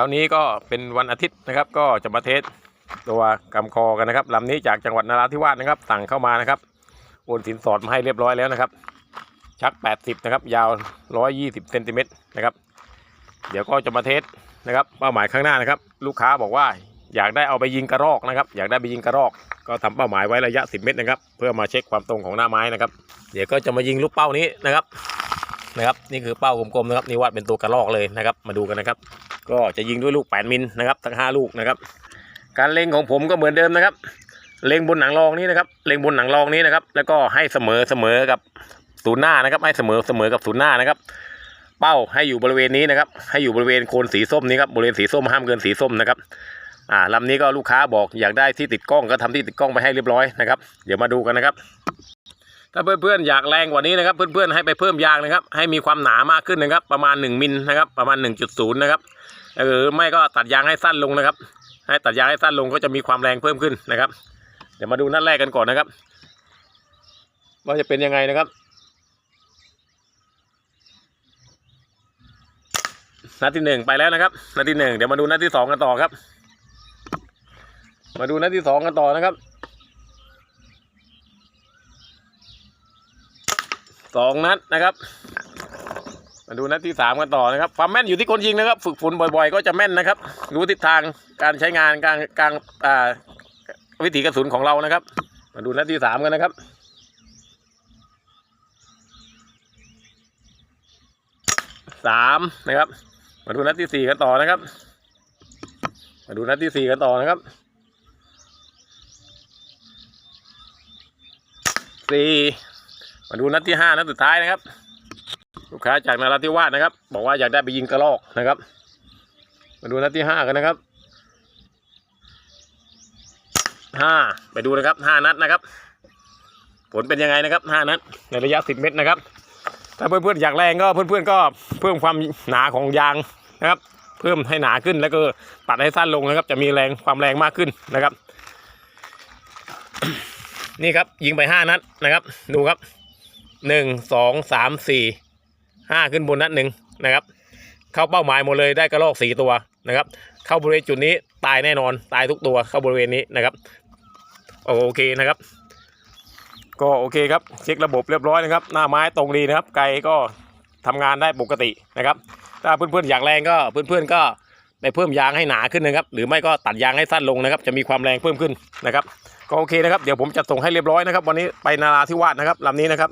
ช้านี้ก็เป็นวันอาทิตย์นะครับ ก็จะมาเทสตัวกำคอกันนะครับลำนี้จากจังหวัดนราธิวาสนะครับสั่งเข้ามานะครับโอนสินสอดมาให้เรียบร้อยแล้วนะครับ ชัก 80 นะครับ ยาว 120เซนติเมตรนะครับ เดี๋ยวก็จะมาเทสนะครับเป้าหมายข้างหน้านะครับ ลูกค้าบอกว่าอยากได้เอาไปยิงกระรอกนะครับ อยากได้ไปยิงกระรอก ก็ทำเป้าหมายไว้ระยะ 10 เมตรนะครับ เพื่อมาเช็คความตรงของหน้าไม้นะครับ เดี๋ยวก็จะมายิงลูกเป้านี้นะครับนะครับ นี่คือเป้ากลมๆนะครับนี่วาดเป็นตัวกระรอกเลยนะครับ มาดูกันนะครับ ก็จะยิงด้วยลูก 8 มิลนะครับทั้ง 5 ลูกนะครับ การเล็งของผมก็เหมือนเดิมนะครับ เล็งบนหนังรองนี้นะครับ เล็งบนหนังรองนี้นะครับ แล้วก็ให้เสมอเสมอกับศูนย์หน้านะครับให้เสมอเสมอกับศูนย์หน้านะครับ เป้าให้อยู่บริเวณนี้นะครับ ให้อยู่บริเวณโคนสีส้มนี้ครับบริเวณสีส้มห้ามเกินสีส้มนะครับอ่าลำนี้ก็ลูกค้าบอกอยากได้ที่ติดกล้องก็ทำที่ติดกล้องไปให้เรียบร้อยนะครับ เดี๋ยวมาดูกันนะครับ ถ้าเพื่อนๆอยากแรงกว่านี้นะครับ เพื่อนๆให้ไปเพิ่มยางนะครับ ให้มีความหนามากขึ้นนะครับ ประมาณ 1มิลนะครับ ประมาณ 1.0 นะครับ หรือไม่ก็ตัดยางให้สั้นลงนะครับ ให้ตัดยางให้สั้นลงก็จะมีความแรงเพิ่มขึ้นนะครับ เดี๋ยวมาดูนัดแรกกันก่อนนะครับ ว่าจะเป็นยังไงนะครับนัดที่หนึ่งไปแล้วนะครับนัดที่หนึ่งเดี๋ยวมาดูนัดที่สองกันต่อครับ มาดูนัดที่สองกันต่อนะครับสองนัดนะครับ มาดูนัดที่สามกันต่อนะครับความแม่นอยู่ที่คนยิงนะครับ ฝึกฝนบ่อยๆ ก็จะแม่นนะครับ รู้ทิศทางการใช้งานการการอ่าวิถีกระสุนของเรานะครับ มาดูนัดที่สามกันนะครับสามนะครับ มาดูนัดที่สี่กันต่อนะครับ มาดูนัดที่สี่กันต่อนะครับสี่มาดูนัดที่ห้านัดสุดท้ายนะครับ ลูกค้าจากนราธิวาสนะครับ บอกว่าอยากได้ไปยิงกระรอกนะครับ มาดูนัดที่ห้ากันนะครับห้าไปดูนะครับห้านัดนะครับ ผลเป็นยังไงนะครับห้านัดในระยะสิบเมตรนะครับ ถ้าเพื่อนๆอยากแรงก็เพื่อนๆก็เพิ่มความหนาของยางนะครับ เพิ่มให้หนาขึ้นแล้วก็ตัดให้สั้นลงนะครับ จะมีแรงความแรงมากขึ้นนะครับ นี่ครับยิงไปห้านัดนะครับ ดูครับหนึ่งสองสามสี่ ห้าขึ้นบนนัดหนึ่งนะครับ เข้าเป้าหมายหมดเลยได้กระรอกสี่ตัวนะครับ เข้าบริเวณจุดนี้ตายแน่นอนตายทุกตัวเข้าบริเวณนี้นะครับโอเคนะครับ ก็โอเคครับเช็คระบบเรียบร้อยนะครับ หน้าไม้ตรงดีนะครับ ไกลก็ทำงานได้ปกตินะครับ ถ้าเพื่อนๆอยากแรงก็เพื่อนๆก็ไปเพิ่มยางให้หนาขึ้นนะครับ หรือไม่ก็ตัดยางให้สั้นลงนะครับ จะมีความแรงเพิ่มขึ้นนะครับ ก็โอเคนะครับ เดี๋ยวผมจะส่งให้เรียบร้อยนะครับ วันนี้ไปนาราธิวาสนะครับลำนี้นะครับ